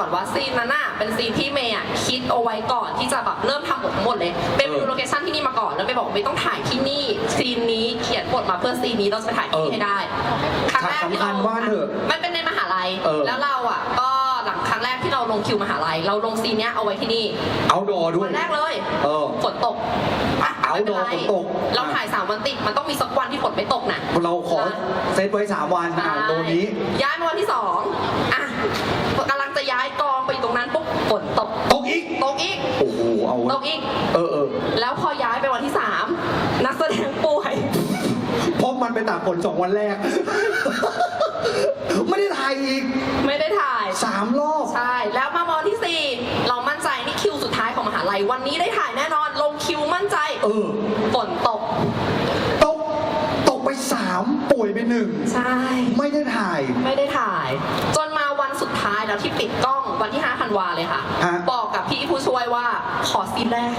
ก่อนว่าซีนนั้นน่ะเป็นซีนที่เมย์อะคิดเอาไว้ก่อนที่จะแบบเริ่มทำบททั้งหมดเลยเป็นไปดูโลเคชั่นที่นี่มาก่อนแล้วไปบอกว่าไม่ต้องถ่ายที่นี่ซีนนี้เขียนบทมาเพื่อซีนนี้เราจะไปถ่ายที่นี่ให้ได้ครั้งแรกที่สำคัญว่าเถอะมันเป็นในมหาลัยเออ แล้วเราอะก็หลังครั้งแรกที่เราลงคิวมหาลัยเราลงซีนเนี้ยเอาไว้ที่นี่เอาดอด้ววัยนแรกเลยเออฝนตกอะเอาไม่เป็นดอไรฝนตกเราถ่ายสามวันติดมันต้องมีสักวันที่ฝนไม่ตกน่ะเราขอเซตไว้สามวันอะโดนนี้ ย้ายมาวันที่สองอะกำลัง จะย้ายกองไปอยู่ตรงนั้นปุ๊บฝนตกตกอีก ตกอีกโอ้โห เอาตกอีก เออเออแล้วพอย้ายไปวันที่สามนักแสดงป่วย เพราะมันไปตากฝนสองวันแรก ไม่ได้ถ่ายอีกไม่ได้ถ่าย สามรอบ ใช่ แล้วมาวันที่สี่เรามั่นใจนี่คิวสุดท้ายของมหาลัย วันนี้ได้ถ่ายแน่นอน ลงคิวมั่นใจเออ ฝนตก ตก ตกไปสามป่วยไปหนึ่ง ใช่ ไม่ได้ถ่าย ไม่ได้ถ่าย จ แล้วที่ปิดกล้องวันที่5ธันวาเลยค่ะ ฮะ บอกกับพี่ผู้ช่วยว่าขอซีนแรก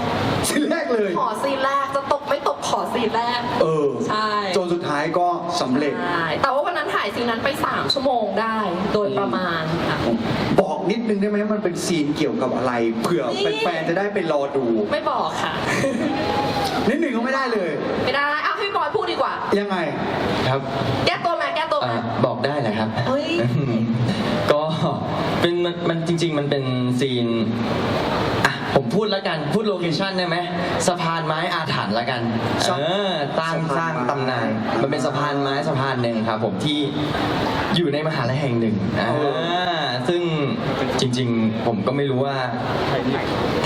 ชิ้นแรกเลย ขอซีนแรกจะตกไม่ตกขอซีนแรก เออใช่ จนสุดท้ายก็สำเร็จ ใช่แต่ว่าวันนั้นถ่ายซีนนั้นไป 3 ชั่วโมงได้ โดยประมาณค่ะ บอกนิดนึงได้ไหมมันเป็นซีนเกี่ยวกับอะไรเผื่อนี่ แฟนๆจะได้ไปรอดู ไม่บอกค่ะ นิดหนึ่งก็ไม่ได้เลย ไม่ได้เอาให้บอยพูดดีกว่า ยังไง ครับแก้ตัวมาแก้ตัวอ่ามาบอกได้แหละครับ เฮ้ยก็ เป็นมันมันจริง ๆ มันเป็นซีนอะผมพูดแล้วกันพูดโลเคชั่นได้ไหมสะพานไม้อาถรรพ์แล้วกันสะเออตั้งสะพานสร้างไม้ตำนานมันเป็นสะพานไม้สะพานหนึ่งครับผมที่อยู่ในมหาลัยแห่งหนึ่งอ่า ซึ่งจริง ๆ ผมก็ไม่รู้ว่า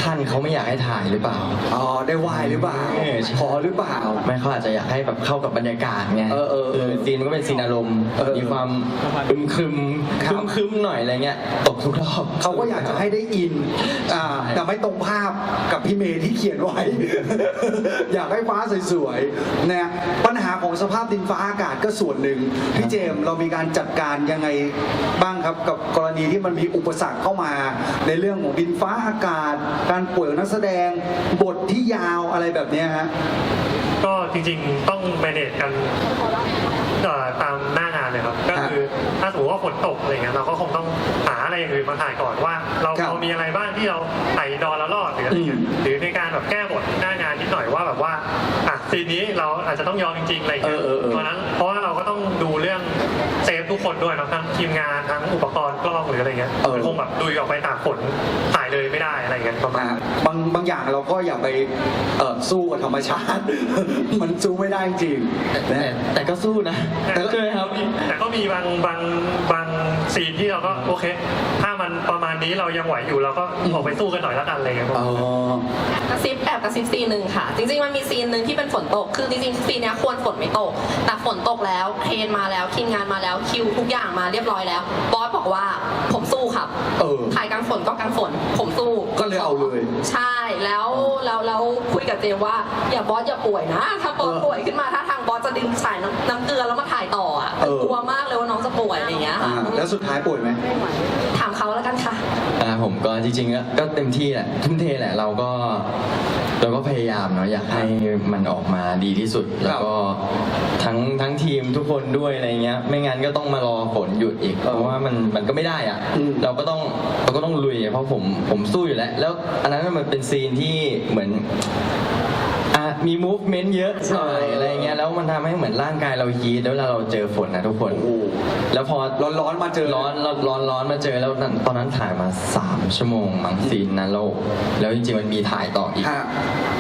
ท่านเขาไม่อยากให้ถ่ายหรือเปล่า อ๋อได้วายหรือเปล่าเออใช่ขอหรือเปล่า ไม่เขาอาจจะอยากให้แบบเข้ากับบรรยากาศไงเออเออเออซีนมันก็เป็นซีนอารมณ์เออมีความอึมครึมคครับรึมครึมหน่อยอะไรเงี้ยตกทุกรอบเขาก็อยากจะให้ได้อินอ่าแต่ไม่ตรงภาพกับพี่เมย์ที่เขียนไว้ อยากให้ฟ้าสวยๆนะปัญหาของสภาพดินฟ้าอากาศก็ส่วนหนึ่งพี่เจมส์เรามีการจัดการยังไงบ้างครับกับกรณีที่มันมีอุปสรรคเข้ามา ในเรื่องของดินฟ้าอากาศ การป่วยของนักแสดงบทที่ยาวอะไรแบบเนี้ยฮะ ก็จริงๆต้อง manage กันเอ่อตามหน้างานเลยครับ ก็คือถ้าสมมติว่าฝนตกอะไรเงี้ยเราก็คงต้องหาอะไรอย่างอื่นมาถ่ายก่อนว่า เราครับ เรามีอะไรบ้างที่เราถ่ายดอนแล้วรอดหรืออะไรเงี้ยอืมหรือในการแบบแก้บทหน้างานนิดหน่อยว่าแบบว่าอะซีนนี้เราอาจจะต้องยอมจริงๆอะไรเงี้ยเออเออเออ เพราะฉะนั้นเพราะว่าเรา ก็ต้องดูเรื่องเซฟทุกคนด้วยเนาะทั้งทีมงานทั้งอุปกรณ์กล้องหรืออะไรเงี้ยเออ มันคงแบบดุยออกไปตากฝนถ่ายเลยไม่ได้อะไรเงี้ยประมาณอ่านั้น บางบางอย่างเราก็อย่าไปเอ่อสู้กับธรรมชาติ มันสู้ไม่ได้จริงแต่นะ แต่ก็สู้นะแต่ก็ ใช่ไหมครับ แต่ก็มีบางบางบางซีนที่เราก็โอเค ถ้ามันประมาณนี้เรายังไหวอยู่เราก็ออกไปสู้กันหน่อยแล้วกันอะไรเงี้ย อ๋อ กระซิบแอบกระซิบซีนหนึ่งค่ะ จริงๆมันมีซีนหนึ่งที่เป็นฝนตกคือจริงๆซีนเนี้ยควรฝนไม่ตก แต่ฝนตกแล้วเทรนมาแล้วทีมงานมาแล้วคิวทุกอย่างมาเรียบร้อยแล้ว บอสบอกว่าผมสู้ครับเออถ่ายกลางฝนก็กลางฝน ผมสู้ก็เลยเอาเลย ใช่แล้วแล้วแล้วคุยกับเจมว่าอย่าบอสอย่าป่วยนะ ถ้าบอสเออป่วยขึ้นมาถ้าทางบอสจะดึงสายน้ำน้ำเกลือแล้วมาถ่ายต่ออะเออ กลัวมากเลยว่าน้องจะป่วยอะไรอย่างเงี้ยอ่าค่ะแล้วสุดท้ายป่วยไหม ถามเขาแล้วกันค่ะ อ่าผมก็จริงๆก็ก็เต็มที่แหละทุ่มเทแหละเราก็ เราก็พยายามเนาะอยากให้มันออกมาดีที่สุด แล้วก็ทั้งทั้งทีมทุกคนด้วยอะไรเงี้ย ไม่งั้นก็ต้องมารอฝนหยุดอีก เพราะว่ามันมันก็ไม่ได้อะอืม เราก็ต้องเราก็ต้องลุยอะเพราะผมผมสู้อยู่แล้ว แล้วอันนั้นมันเป็นซีนที่เหมือน อะมี movement เยอะหน่อยอะไรเงี้ยแล้วมันทำให้เหมือนร่างกายเราฮีทแล้วเวลาเราเจอฝนนะทุกคน โอ้โห แล้วพอร้อนๆมาเจอ ร้อนร้อนร้อนร้อนมาเจอแล้วนั่นตอนนั้นถ่ายมาสามชั่วโมงมั้งซีนนั้นแล้วแล้วจริงๆมันมีถ่ายต่ออีกฮะ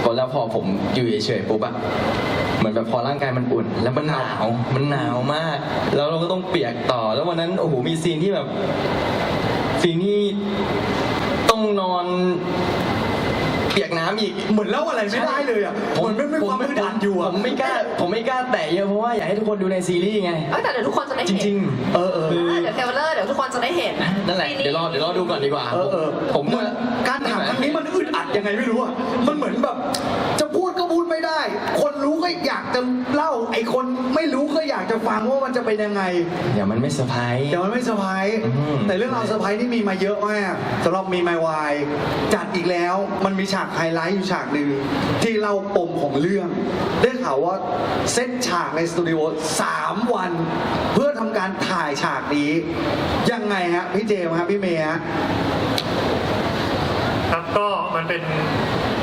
ก็แล้วพอผมอยู่เฉยๆปุ๊บอะเหมือนแบบพอร่างกายมันอุ่น แล้วมันหนาวมันหนาวมาก แล้วเราก็ต้องเปียกต่อ แล้ววันนั้นโอ้โหมีซีนที่แบบซีนที่ต้องนอนเปียกน้ำอีก เหมือนเล่าอะไรไม่ได้เลยอะเหมือนไม่ไม่ความไม่ดันอยู่อะผมไม่กล้า ผมไม่กล้าแตะเยอะเพราะว่าอยากให้ทุกคนดูในซีรีส์ไง เอ้ยแต่เดี๋ยวทุกคนจะได้จเห็นริง ๆ เออเออคือเดี๋ยวเทรลเลอร์เดี๋ยวทุกคนจะได้เห็นนั่นแหละ เดี๋ยวรอเดี๋ยวรอดูก่อนดีกว่า เออเออผมเหมือนการถามครั้งนี้มันอึดอัดยังไงไม่รู้อะมันเหมือนแบบ จะพูดก็พูดไม่ได้ คนรู้ ก็อยากจะเล่าไอ้คนไม่รู้ก็อยากจะฟังว่ามันจะเป็นยังไงเดี๋ยวมันไม่เซอร์ไพรส์ เดี๋ยวมันไม่เซอร์ไพรส์อืม แต่เรื่องราวเซอร์ไพรส์นี่มีมาเยอะมากสำหรับมีไมวายจัดอีกแล้วมันมีฉากากไฮไลท์อยู่ฉากหนึ่งที่เราปมของเรื่อง ได้ข่าวว่าเซตฉากในสตูดิโอ3วัน เพื่อทำการถ่ายฉากนี้ ยังไงฮะพี่เจมส์ฮะพี่เมย์ฮะ ครับก็มันเป็น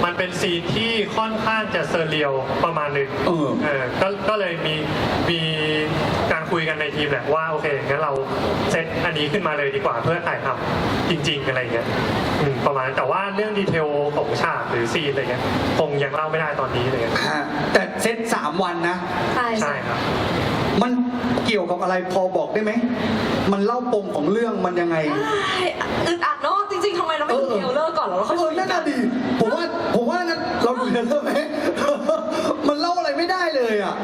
มันเป็นซีนที่ค่อนข้างจะเซอร์เรียลประมาณหนึ่งเออ เออก็ก็เลยมีมีการคุยกันในทีมแหละว่าโอเคงั้นเราเซตอันนี้ขึ้นมาเลยดีกว่าเพื่อถ่ายทำจริง ๆ อะไรเงี้ยอืมประมาณแต่ว่าเรื่องดีเทลของฉากหรือซีนอะไรเงี้ยคงยังเล่าไม่ได้ตอนนี้เลย ฮะแต่เซต3วันนะใช่ใช่ครับ มันเกี่ยวกับอะไรพอบอกได้ไหม มันเล่าปมของเรื่องมันยังไงใช่อึดอัดเนาะ จริงๆทำไมเราไม่ดูเออเทรลเลอร์ก่อนแล้วเราค่อยเอคุอยนั่นกัน่ะนดิผมว่าผมว่างั้นเราดูเทรลเลอร์ไหม มันเล่าอะไรไม่ได้เลยอะ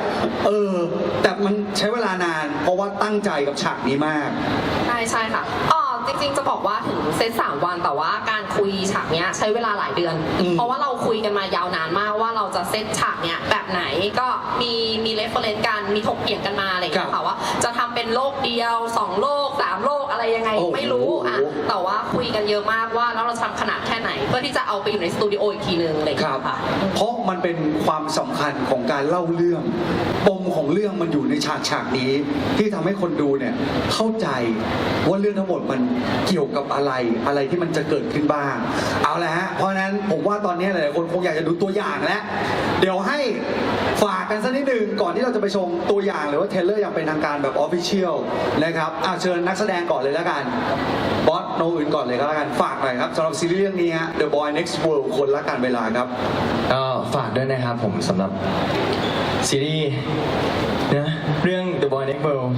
เออ แต่มันใช้เวลานาน เพราะว่าตั้งใจกับฉากนี้มาก ใช่ใช่ค่ะอ๋อจริงๆจะบอกว่าถึงเซตสามวันแต่ว่าการคุยฉากเนี้ยใช้เวลาหลายเดือน อืม เพราะว่าเราคุยกันมายาวนานมากว่าเราจะเซตฉากเนี้ยแบบไหนก็มีมีเรฟเฟรนซ์กันมีถกเถียงกันมาอะไรอย่างเงี้ยค่ะว่าจะทำเป็นโลกเดียวสองโลกสามโลก อะไรยังไงโอ้โหไม่รู้อะแต่ว่าคุยกันเยอะมากว่าแล้วเราจะทำขนาดแค่ไหน เพื่อที่จะเอาไปอยู่ในสตูดิโออีกทีนึงอะไรอย่างคเงี้รับยค่ะ เพราะมันเป็นความสำคัญของการเล่าเรื่อง ปมของเรื่องมันอยู่ในฉากฉากนี้ ที่ทำให้คนดูเนี่ยเข้าใจว่าเรื่องทั้งหมดมันเกี่ยวกับอะไรอะไรที่มันจะเกิดขึ้นบ้าง เอาละฮะเพราะฉะนั้นผมว่าตอนนี้หลายๆคนคงอยากจะดูตัวอย่างแล้วเดี๋ยวให้ฝากกันสักนิดหนึ่งก่อนที่เราจะไปชมตัวอย่างหรือว่าเทรลเลอร์อย่างเป็นทางการแบบออฟฟิเชียลนะครับอะเชิญนักแสดงก่อนเลยแล้วกันบอสโนอื่นก่อนเลยก็แล้วกันฝากหน่อยครับสำหรับซีรีส์เรื่องนี้ฮะ The Boy Next World คนละการเวลาครับ ก็ฝากด้วยนะครับผมสำหรับซีรีส์นะเรื่อง The Boy Next World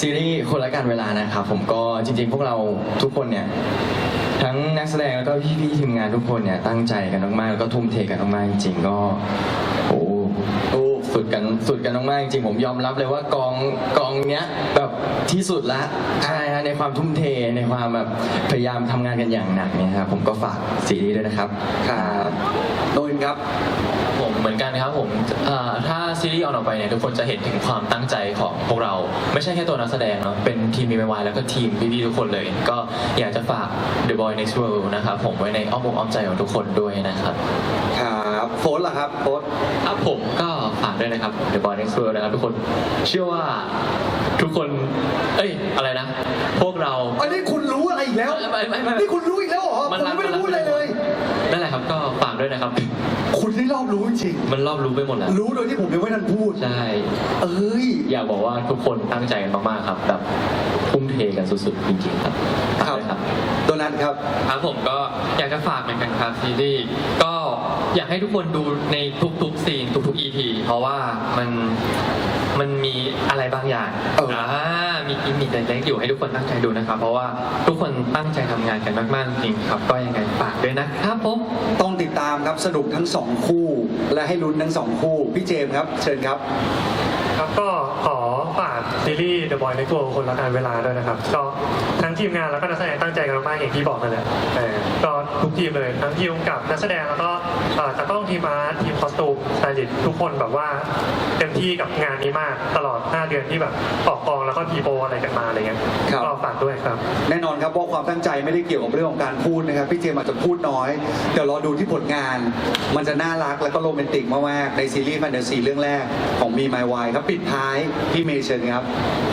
ซีรีส์คนละการเวลานะครับผมก็จริงๆ พวกเราทุกคนเนี่ย ทั้งนักแสดงแล้วก็พี่ๆทีมงานทุกคนเนี่ย ตั้งใจกันมากๆแล้วก็ทุ่มเทกันมากๆจริงๆก็โอ้โอ้สุดกันสุดกันมากๆจริงๆผมยอมรับเลยว่ากองกองเนี้ยแบบ ที่สุดละใช่ฮะในความทุ่มเทในความแบบพยายามทำงานกันอย่างหนักเนี่ยครับผมก็ฝากซีรีส์ด้วยนะครับครับโนอื่นครับ ผมเหมือนกันครับผมอ่าถ้าซีรีส์ออนออกไปเนี่ยทุกคนจะเห็นถึงความตั้งใจของพวกเรา ไม่ใช่แค่ตัวนักแสดงเนาะเป็นทีมมีวายแล้วก็ทีมพี่ๆทุกคนเลย ก็อยากจะฝาก The Boy Next World นะครับผมไว้ในอ้อมอกอ้อมใจของทุกคนด้วยนะครับ ครับ โฟนล่ะครับโฟนครับผมก็ฝากด้วยนะครับ The Boy Next World นะครับทุกคนเชื่อว่าทุกคน เอ้ยอะไรนะ พวกเราอันนี้คุณรู้อะไรอีกแล้วไม่ไม่ไม่นี่คุณรู้อีกแล้วเหรอผมยังไม่ได้พูดอะไรเลย นั่นแหละครับก็ฝากด้วยนะครับ คุณนี่รอบรู้จริงมันรอบรู้ไปหมดแล้วๆรู้โดยที่ผมยังไม่ทันพูด ใช่ เอ้ย อยากบอกว่าทุกคนตั้งใจกันมากๆครับแบบทุ่มเทกันสุดๆจริงๆครับฝากด้วยครับโดนัทครับ ครับผมก็อยากจะฝากเหมือนกันครับซีรีส์ก็อยากให้ทุกคนดูในทุกๆซีนทุกๆ EP เพราะว่ามันมันมีอะไรบางอย่างเอออ่า มีกิมมิคเล็กๆอยู่ให้ทุกคนตั้งใจดูนะครับ เพราะว่าทุกคนตั้งใจทำงานกันมากๆจริงๆครับ ก็ยังไงฝากด้วยนะครับผม ต้องติดตามครับสนุกทั้งสองคู่ และให้ลุ้นทั้งสองคู่ พี่เจมส์ครับ เชิญครับ ครับก็ขอฝาก ซีรีส์ The Boy Next World คนละการเวลาด้วยนะครับ ก็ทั้งทีมงานแล้วก็นักแสดงตั้งใจกันมากๆอย่างที่บอกกันแหละเออก็ทุกทีมเลย ทั้งทีมกับนักแสดงแล้วก็เอ่อตากล้องทีมอาร์ตทีมคอสตูมสไตลิสต์ทุกคนแบบว่าเต็มที่กับงานนี้มากตลอด 5 เดือนที่แบบออกกองแล้วก็ทีโปอะไรกันมาอะไรเงี้ยครับก็ฝากด้วยครับ แน่นอนครับว่าความตั้งใจไม่ได้เกี่ยวกับเรื่องของการพูดนะครับพี่เจมส์อาจจะพูดน้อยเดี๋ยวรอดูที่ผลงาน มันจะน่ารักและก็โรแมนติกมากๆในซีรีส์แฟนตาซีเรื่องแรกของมีไมวายครับปิดท้ายพี่เมย์เชิญครับ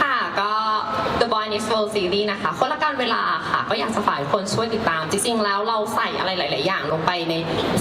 ค่ะก็ The Boy Next World Series นะคะ คนละการเวลาค่ะ ก็อยากจะฝากให้คนช่วยติดตาม จริงๆ แล้วเราใส่อะไรหลาย ๆ อย่างลงไปใน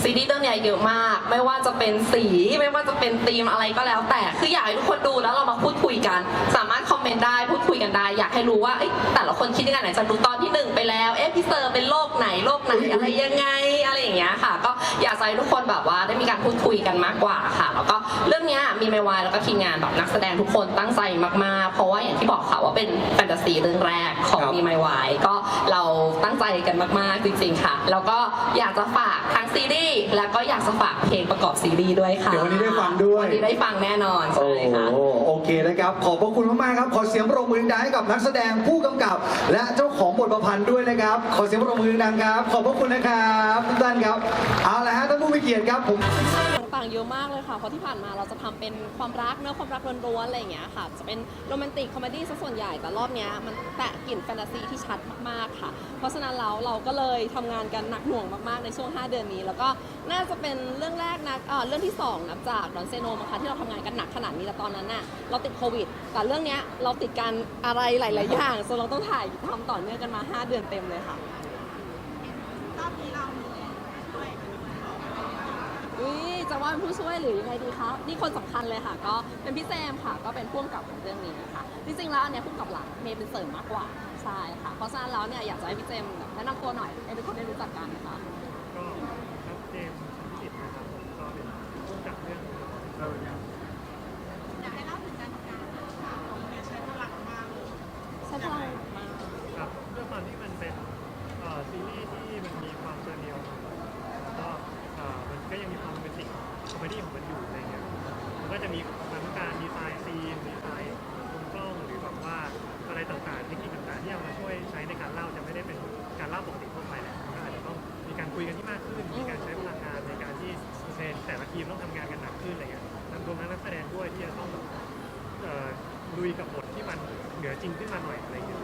ซีรีส์เรื่องเนี้ยเยอะมาก ไม่ว่าจะเป็นสีไม่ว่าจะเป็นธีมอะไรก็แล้ว แต่คืออยากให้ทุกคนดูแล้วเรามาพูดคุยกัน สามารถคอมเมนต์ได้พูดคุยกันได้ อยากให้รู้ว่าเอ้ยแต่ละคนคิดยังไงไหนจะดูตอนที่หนึ่งไปแล้วเอ๊ะพี่เซอร์เป็นโลกไหนโลกไหนอะไรยังไงอะไรอย่างเงี้ยค่ะ ก็อยากจะให้ทุกคนแบบว่าได้มีการพูดคุยกันมากกว่าค่ะ แล้วก็เรื่องเนี้ยมีไมวายแล้วก็ทีมงานแบบนักแสดงทุกคนตั้งใจมากๆ เพราะว่าอย่างที่บอกค่ะว่าเป็นแฟนตาซีเรื่องแรกของครับ มีไมวายก็เราตั้งใจกันมาก ๆ จริง ๆ ค่ะ แล้วก็อยากจะฝากทั้งซีรีส์แล้วก็อยากจะฝากเพลงประกอบซีรีส์ด้วยค่ะเดี๋ยววันนี้ได้ฟังด้วย วันนี้ได้ฟังแน่นอนโอ้ใช่โหค่ะโอเคนะครับ ขอบพระคุณมากๆครับ ขอเสียงปรบมือดังให้กับนักแสดงผู้กำกับ และเจ้าของบทประพันธ์ด้วยนะครับ ขอเสียงปรบมือดังครับ ขอบพระคุณนะครับทุกท่านครับ เอาละฮะท่านผู้มีเกียรติครับผมฝ ต่างๆ เยอะมากเลยค่ะ เพราะที่ผ่านมาเราจะทำเป็นความรักเนื้อความรักล้วนๆอะไรอย่างเงี้ยค่ะ จะเป็นโรแมนติกคอมเมดี้ซะส่วนใหญ่ แต่รอบเนี้ยมันแตะกลิ่นแฟนตาซีที่ชัดมากๆค่ะ เพราะฉะนั้นแล้วเราก็เลยทำงานกันหนักหน่วงมากๆในช่วง 5 เดือนนี้ แล้วก็น่าจะเป็นเรื่องแรกนะเเรื่องที่ 2 นับจากดอนเซโนมาค่ะที่เราทำงานกันหนักขนาดนี้แต่ตอนนั้นน่ะเราติดโควิด แต่เรื่องเนี้ยเราติดการอะไรหลาย ๆ อย่างจนเราต้องถ่ายทำต่อเนื่องกันมา 5 เดือนเต็มเลยค่ะ อุ้ย จะว่าเป็นผู้ช่วยหรือยังไงดีคะนี่คนสำคัญเลยค่ะ ก็เป็นพี่แซมค่ะ ก็เป็นพ่วงกับของเรื่องนี้นะคะจริงๆแล้วอันเนี้ยผู้กำกับหลักเมย์เป็นเสริมมากกว่าใช่ค่ะ เพราะฉะนั้นแล้วเนี่ยอยากจะให้พี่เจมส์แบบแนะนำตัวหน่อยให้ทุกคนได้รู้จักกันนะคะก็ครับเจมส์พิจิตรนะครับผมก็เป็นผู้กำกับเรื่องเราเนี่ย แต่ละทีมต้องทำงานกันหนักขึ้นอะไรเงี้ยรวมทั้งนักแสดงด้วยที่จะต้องแบบเอ่อลุยกับบทที่มันเหนือจริงขึ้นมาหน่อยอะไรเงี้ย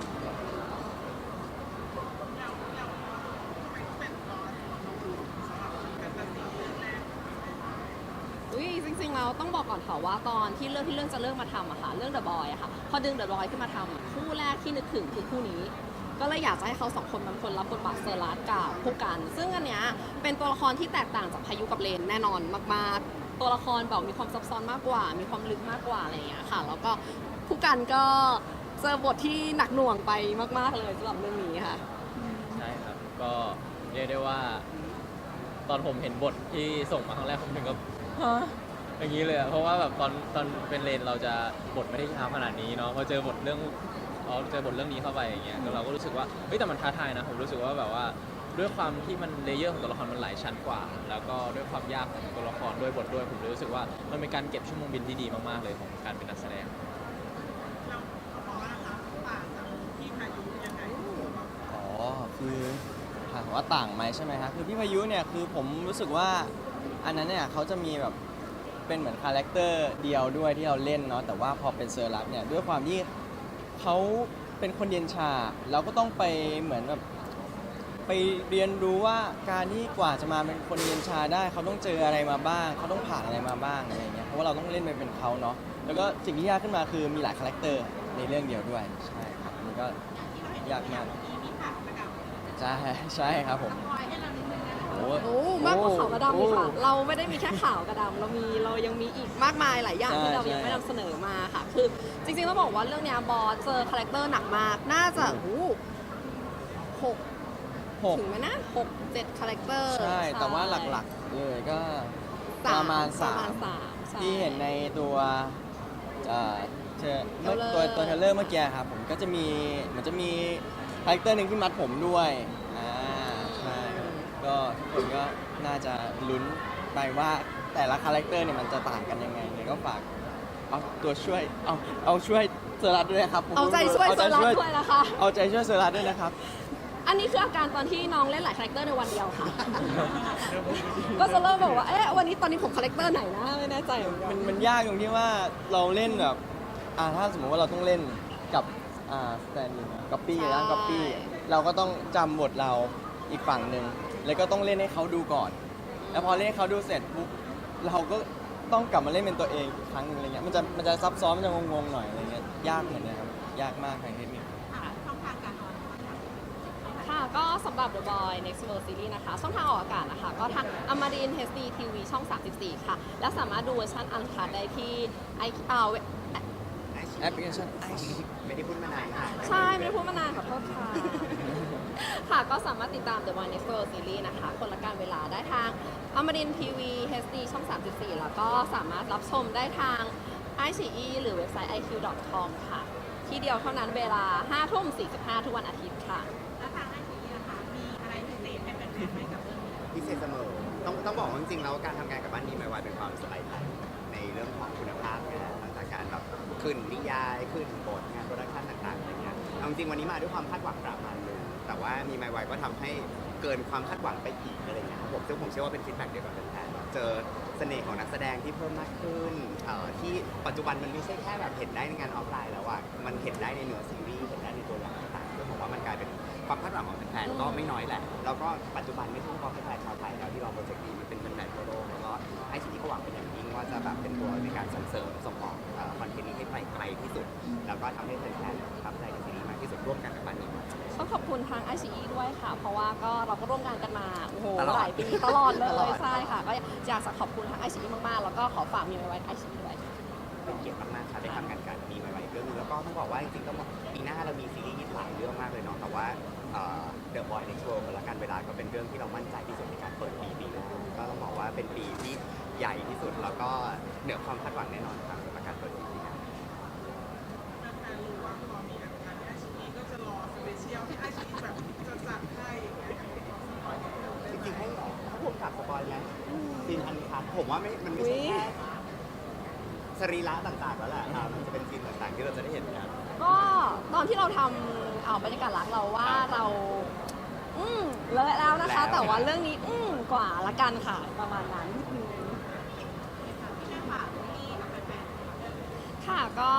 อุ้ยจริงๆเราต้องบอกก่อนค่ะว่าตอนที่เรื่องที่เรื่องจะเริ่มมาทำอะค่ะ เรื่อง The Boy อะค่ะ พอดึง The Boy ขึ้นมาทำอะคู่แรกที่นึกถึงคือคู่นี้ ก็เลยอยากจะให้เขาสองคนเป็นคนรับบทบาทเซอร์รัสกับผู้กัน ซึ่งอันเนี้ยเป็นตัวละครที่แตกต่างจากพายุกับเลนแน่นอนมากๆ ตัวละครแบบมีความซับซ้อนมากกว่า มีความลึกมากกว่าอะไรอย่างเงี้ยค่ะ แล้วก็ผู้กันก็เจอบทที่หนักหน่วงไปมาก ๆเลยสำหรับเรื่องนี้ค่ะ ใช่ครับ ก็เรียกได้ว่า ตอนผมเห็นบทที่ส่งมาครั้งแรกผมถึงกับฮะอย่างนี้เลยอะเพราะว่าแบบตอนตอนเป็นเลนเราจะบทไม่ได้ช้าขนาดนี้เนาะพอเจอบทเรื่อง พอเจอบทเรื่องนี้เข้าไปอย่างเงี้ยแล้วเราก็รู้สึกว่าเฮ้ยแต่มันท้าทายนะผมรู้สึกว่าแบบว่าด้วยความที่มันเลเยอร์ของตัวละครมันหลายชั้นกว่า แล้วก็ด้วยความยากของตัวละครด้วยบทด้วยผมเลยรู้สึกว่ามันเป็นการเก็บชั่วโมงบินที่ดีมากๆเลยของการเป็นนักแสดงอ๋อคือถามว่าต่างไหมใช่ไหมครับคือพี่พายุเนี่ยคือผมรู้สึกว่าอันนั้นเนี่ยเขาจะมีแบบเป็นเหมือนคาแรคเตอร์เดียวด้วยที่เราเล่นเนาะแต่ว่าพอเป็นเซอร์รับเนี่ยด้วยความที่ เขาเป็นคนเย็นชา เราก็ต้องไปเหมือนแบบไปเรียนรู้ว่าการที่กว่าจะมาเป็นคนเย็นชาได้ เขาต้องเจออะไรมาบ้าง เขาต้องผ่านอะไรมาบ้างอะไรอย่างเงี้ยเพราะว่าเราต้องเล่นไปเป็นเขาเนาะแล้วก็สิ่งที่ยากขึ้นมาคือมีหลายคาแรคเตอร์ในเรื่องเดียวด้วยใช่ครับมันก็ยากมากใช่ใช่ครับผม โอ้โอ้มากกว่าขาวกับดำอีกค่ะโอ้เราไม่ได้มีแค่ขาวกับดำเรามีเรายังมีอีกมากมายหลายอย่างใช่ที่เรายังใช่ไม่นำเสนอมาค่ะ คือจริงๆต้องบอกว่าเรื่องเนี้ยบอสเจอคาแรคเตอร์หนักมาก น่าจะโอ้โหหกหกถึงไหมนะหกเจ็ดคาแรคเตอร์ใช่ แต่ว่าหลักๆเลยก็ๆประมาณปสาระมาณมสามใช่ที่เห็นในตัวเอ่อเทเมื่อ Trailer ตัวตัวเทรลเลอร์เมื่อกี้ครับผมก็จะมีมันจะมีคาแรคเตอร์หนึ่งที่มัดผมด้วยอ่าใช่ ก็ทุกคนก็น่าจะลุ้นไปว่าแต่ละคาแรคเตอร์เนี่ยมันจะต่างกันยังไงเนี่ยก็ฝากเอาตัวช่วย เอาเอาช่วยเซอร์รัตด้วยครับผมเอาใจช่วยเอาเซอร์รัตด้วยนะคะ เอาใจช่วยเซอร์รัตด้วยนะครับ อันนี้คืออาการตอนที่น้องเล่นหลายคาแรคเตอร์ในวันเดียวค่ะ ก็จะเริ่มบอกว่า เอ๊ะ วันนี้ตอนนี้ผมคาแรคเตอร์ไหนนะ ไม่แน่ใจเหมือนกัมันนมันยากตรงที่ว่าเราเล่นแบบอ่าถ้าสมมติว่าเราต้องเล่นกับอ่าสแตนด์กับปี้แล้วกับปี้เราก็ต้องจำบทเราอีกฝั่งหนึ่ง แล้วก็ต้องเล่นให้เขาดูก่อน แล้วพอเล่นให้เขาดูเสร็จปุ๊บเราก็ต้องกลับมาเล่นเป็นตัวเองอีกครั้งหนึงอะไรเงี้ยมันจะมันจะซับซ้อนมันจะงงๆหน่อยอะไรเงี้ยยากเหมือนกันครับยากมากทางเทคนิค ค่ะก็สำหรับ The Boy Next World Series นะคะ ช่องทางออกอากาศนะคะ ก็ทางอมริน HD TV ช่อง 34 ค่ะ และสามารถดูเวอร์ชันอันคัดได้ที่ไออ่าเว็บแอปพลิเคชันไอไม่ได้พูดมานานค่ะใช่ ไม่ได้พูดมานานขอโทษค่ะ ค่ะก็สามารถติดตาม The Boy Next World Series นะคะ คนละการเวลาได้ทางอมรินทีวี HD ช่อง 34 แล้วก็สามารถรับชมได้ทาง i อ e หรือเว็บไซต์ iq.com ค่ะ ที่เดียวเท่านั้นเวลา5ทุ่ม45 ทุกวันอาทิตย์ค่ะพิเศษเสมอ ต้องต้องบอกว่าจริงๆแล้วการทำงานกับบ้านดีไม่วายเป็นความสบายใจในเรื่องของคุณภาพงานตั้งแต่การแบบขึ้นนิยายขึ้นบทงานโปรดักชันต่างๆอะไรเงี้ยเอาจริงๆวันนี้มาด้วยความคาดหวังประมาณนึง แต่ว่ามีไมวายก็ทำให้เกินความคาดหวังไปอีกอะไรเงี้ยครับผมซึ่งผมเชื่อว่าเป็นฟีดแบ็กเดียวกับแฟนๆเจอเสน่ห์ของนักแสดงที่เพิ่มมากขึ้นเอ่อที่ปัจจุบันมันไม่ใช่แค่แบบเห็นได้ในงานออฟไลน์แล้วอะมันเห็นได้ในเนื้อซีรีส์เห็นได้ในตัวอย่างต่างๆซึ่งผมว่ามันกลายเป็นความคาดหวังของแฟนๆก็ไม่น้อยแหละแล้วก็ปัจจุบันไม่ใช่เฉพาะแฟนๆชาวไทยแล้วที่รอโปรเจกต์นี้มันเป็นแฟนๆทั่วโลกแล้วก็ไอซีก็หวังเป็นอย่างยิ่งว่าจะแบบเป็นตัวในการส่งเสริมส่งออกคอนเทนต์นี้ให้ไปไกลที่สุด แล้วก็ทำให้แฟนๆประทับใจกับซีรีส์มากที่สุดร่วมกันกับ คุณทาง i อ e ด้วยค่ะ เพราะว่าก็เราก็ร่วมงานกันมาโอ้โหตลอดหลายปีตลอดเลตลอยด ใช่ค่ะ ก็อยากจะขอบคุณทาง i อ e มากๆ แล้วก็ขอฝากมีไว้ไอชีด้วยเป็นเกียรติมากๆค่ะได้ทำงานกันมีไว้ๆเรื่องหนึงแล้วก็ต้องบอกว่าจริงๆต้องบอกปีหน้าเรามีซีรีส์หลายเรื่องมากเลยเนาะแต่ว่าเดอะบอยในโชว์ละกันเวลาก็เป็นเรื่องที่เรามั่นใจที่สุดในการเปิดปีปีหน้าก็ต้องบอกว่าเป็นปีที่ใหญ่ที่สุดแล้วก็เหนือความคาดหวังแน่นอนครับสำหรับการเปิดปีปีหน้า จริงๆให้ถ้าผมถามสปอยไหมซีนอันคัดผมว่าไม่มันไม่ใช่แค่สรีระต่างๆแล้วแหละอ่ามันจะเป็นซีนต่างๆที่เราจะได้เห็นกัน ก็ตอนที่เราทำเอาบรรยากาศรักเราว่าเรา อืมเลอะแล้วนะคะ แล้ว แต่ว่าเรื่องนี้ อืมกว่าละกันค่ะ ประมาณนั้น ค่ะก็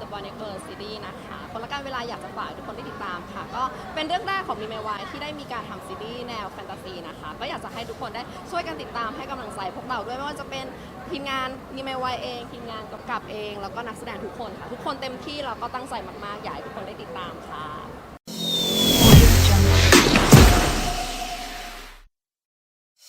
The Boy Next Door Series นะคะคนละการเวลาอยากจะฝากทุกคนได้ติดตามค่ะ ก็เป็นเรื่องแรกของมีเมวายที่ได้มีการทำซีรีส์แนวแฟนตาซีนะคะ ก็อยากจะให้ทุกคนได้ช่วยกันติดตามให้กำลังใจพวกเราด้วยไม่ว่าจะเป็นทีมงานมีเมวายเอง ทีมงานกำกับเอง แล้วก็นักแสดงทุกคนค่ะ ทุกคนเต็มที่แล้วก็ตั้งใจมากๆ อยากให้ทุกคนได้ติดตามค่ะ